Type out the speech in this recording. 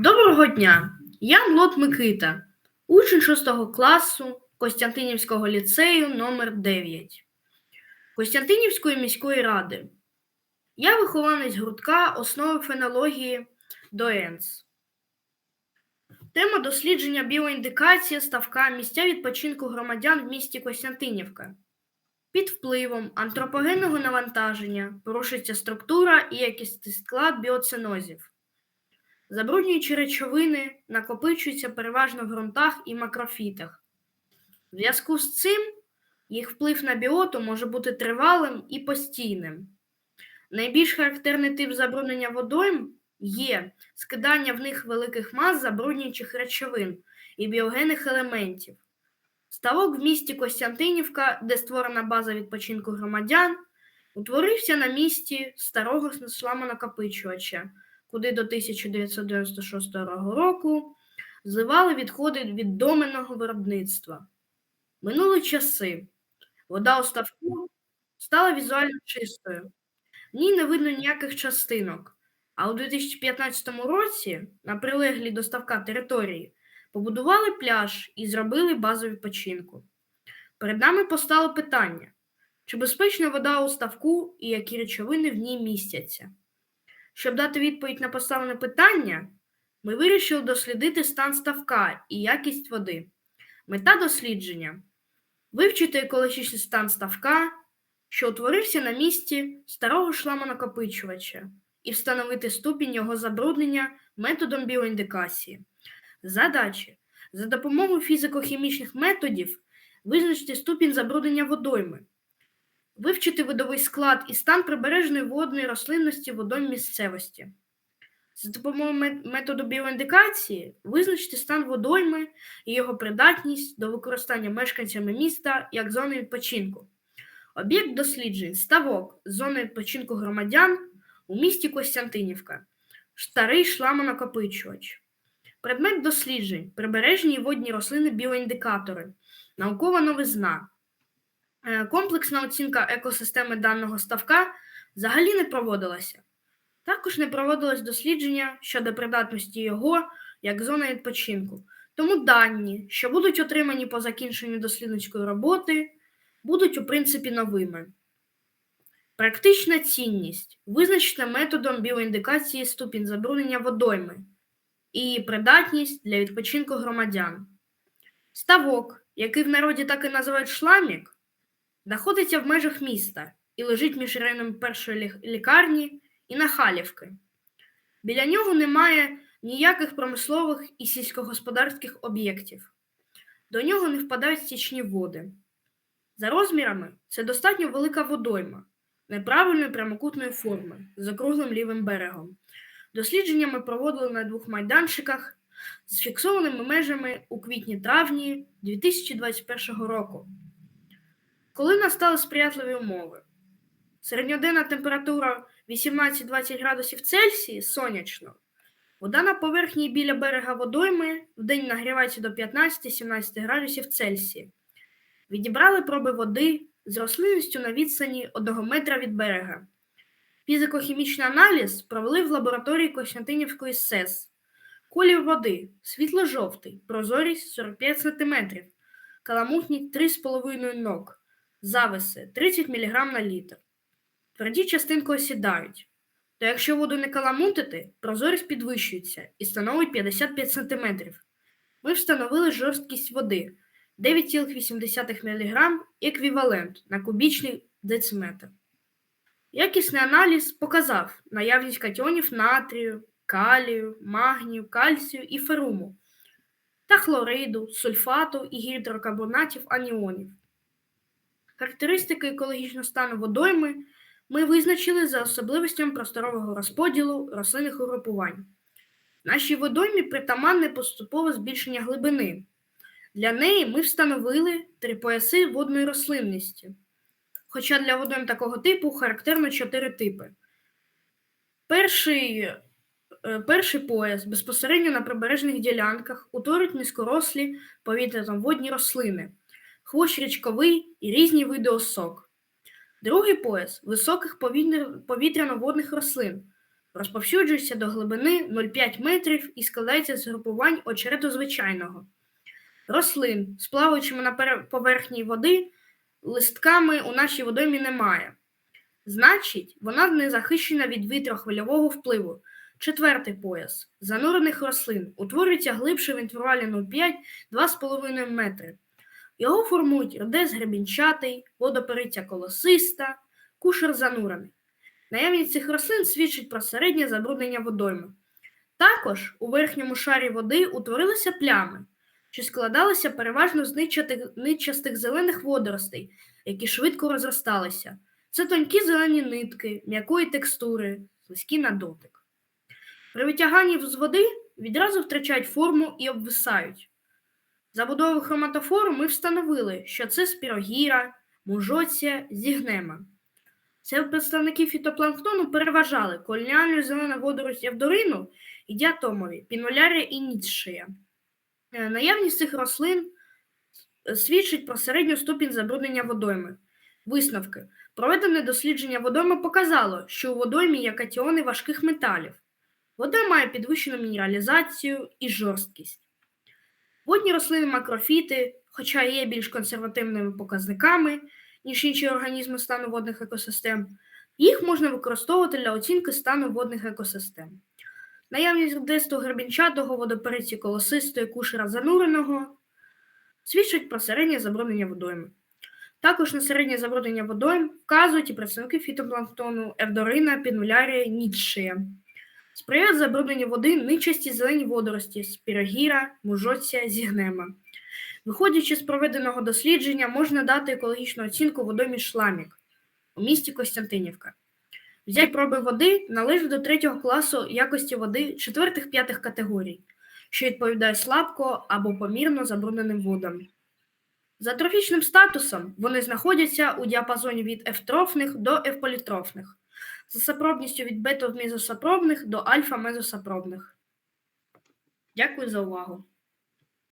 Доброго дня! Я Млот Микита, учень 6 класу Костянтинівського ліцею номер 9 Костянтинівської міської ради. Я вихованець гуртка основи фенології ДОЕНС. Тема дослідження біоіндикація ставка місця відпочинку громадян в місті Костянтинівка. Під впливом антропогенного навантаження порушується структура і якісний склад біоцинозів. Забруднюючі речовини накопичуються переважно в ґрунтах і макрофітах. В зв'язку з цим їх вплив на біоту може бути тривалим і постійним. Найбільш характерний тип забруднення водойм є скидання в них великих мас забруднюючих речовин і біогенних елементів. Ставок в місті Костянтинівка, де створена база відпочинку громадян, утворився на місці старого сламонакопичувача, куди до 1996 року зливали відходи від доменного виробництва. Минули часи. Вода у ставку стала візуально чистою. В ній не видно ніяких частинок. А у 2015 році на прилеглій до ставка території побудували пляж і зробили базу відпочинку. Перед нами постало питання, чи безпечна вода у ставку і які речовини в ній містяться. Щоб дати відповідь на поставлене питання, ми вирішили дослідити стан ставка і якість води. Мета дослідження вивчити екологічний стан ставка, що утворився на місці старого шламонакопичувача, і встановити ступінь його забруднення методом біоіндикації. Задачі за допомогою фізико-хімічних методів визначити ступінь забруднення водойми, вивчити видовий склад і стан прибережної водної рослинності водойм місцевості. За допомогою методу біоіндикації визначити стан водойми і його придатність до використання мешканцями міста як зони відпочинку. Об'єкт досліджень ставок зони відпочинку громадян у місті Костянтинівка, старий шламонакопичувач. Предмет досліджень прибережні водні рослини біоіндикатори, наукова новизна. Е, комплексна оцінка екосистеми даного ставка взагалі не проводилася. Також не проводилось дослідження щодо придатності його як зони відпочинку. Тому дані, що будуть отримані по закінченню дослідницької роботи, будуть у принципі новими. Практична цінність визначена методом біоіндикації ступінь забруднення водойми і придатність для відпочинку громадян. Ставок, який в народі так і називають шламік, знаходиться в межах міста і лежить між районом першої лікарні і Нахалівки. Біля нього немає ніяких промислових і сільськогосподарських об'єктів. До нього не впадають стічні води. За розмірами це достатньо велика водойма неправильної прямокутної форми з округлим лівим берегом. Дослідження ми проводили на двох майданчиках з фіксованими межами у квітні-травні 2021 року. Коли настали сприятливі умови, середньоденна температура 18-20 градусів Цельсії сонячно, вода на поверхні біля берега водойми в день нагрівається до 15-17 градусів Цельсії. Відібрали проби води з рослинністю на відстані 1 метра від берега. Фізико-хімічний аналіз провели в лабораторії Костянтинівської СЕС. Колір води світло-жовтий, прозорість 45 см, каламутність 3,5 ног, зависи 30 мг на літр. Тверді частинки осідають. То якщо воду не каламутити, прозорість підвищується і становить 55 см. Ми встановили жорсткість води 9,8 мг еквівалент на кубічний дециметр. Якісний аналіз показав наявність катіонів натрію, калію, магнію, кальцію і феруму та хлориду, сульфату і гідрокарбонатів аніонів. Характеристики екологічного стану водойми ми визначили за особливостями просторового розподілу рослинних угрупувань. Нашій водоймі притаманне поступове збільшення глибини. Для неї ми встановили три пояси водної рослинності. Хоча для водойм такого типу характерно чотири типи. Перший е, перший пояс безпосередньо на прибережних ділянках утворюють низькорослі повітряно-водні рослини, хвощ річковий і різні види осок. Другий пояс високих повітряно-водних рослин, розповсюджується до глибини 0,5 метрів і складається з групувань очерету звичайного. Рослин з плаваючими на поверхні води листками у нашій водоймі немає. Значить, вона не захищена від вітрохвильового впливу. Четвертий пояс занурених рослин утворюється глибше в інтервалі 0,5-2,5 метри. Його формують рдес гребінчатий, водопериця колосиста, кушер занурений. Наявність цих рослин свідчить про середнє забруднення водойми. Також у верхньому шарі води утворилися плями, що складалися переважно з нитчастих зелених водоростей, які швидко розросталися. Це тонкі зелені нитки, м'якої текстури, слизькі на дотик. При витяганні з води відразу втрачають форму і обвисають. Забудову хроматофору ми встановили, що це спірогіра, мужоція, зігнема. Це представники фітопланктону переважали колоніальну зелену водорость Евдорину і діатомові, пінулярія і ніцшия. Е, Наявність цих рослин свідчить про середню ступінь забруднення водойми. Висновки. Проведене дослідження водойми показало, що у водоймі є катіони важких металів. Вода має підвищену мінералізацію і жорсткість. Водні рослини макрофіти, хоча є більш консервативними показниками, ніж інші організми стану водних екосистем, їх можна використовувати для оцінки стану водних екосистем. Наявність рдисту гребінчатого, водопериці колосистої, кушера зануреного свідчить про середнє забруднення водойми. Також на середнє забруднення водойм вказують і представники фітопланктону Евдорина, Пінулярія, Ніцшия. Сприяють забрудненню води ничасті зелені водорості спірогіра, мужоція, зігнема. Виходячи з проведеного дослідження, можна дати екологічну оцінку водоймі Шламік у місті Костянтинівка. Взять проби води належать до третього класу якості води 4-5 категорій, що відповідає слабко або помірно забрудненим водам. За трофічним статусом вони знаходяться у діапазоні від ефтрофних до евполітрофних, за сапробністю від битов мезосапробних до альфа-мезосапробних. Дякую за увагу.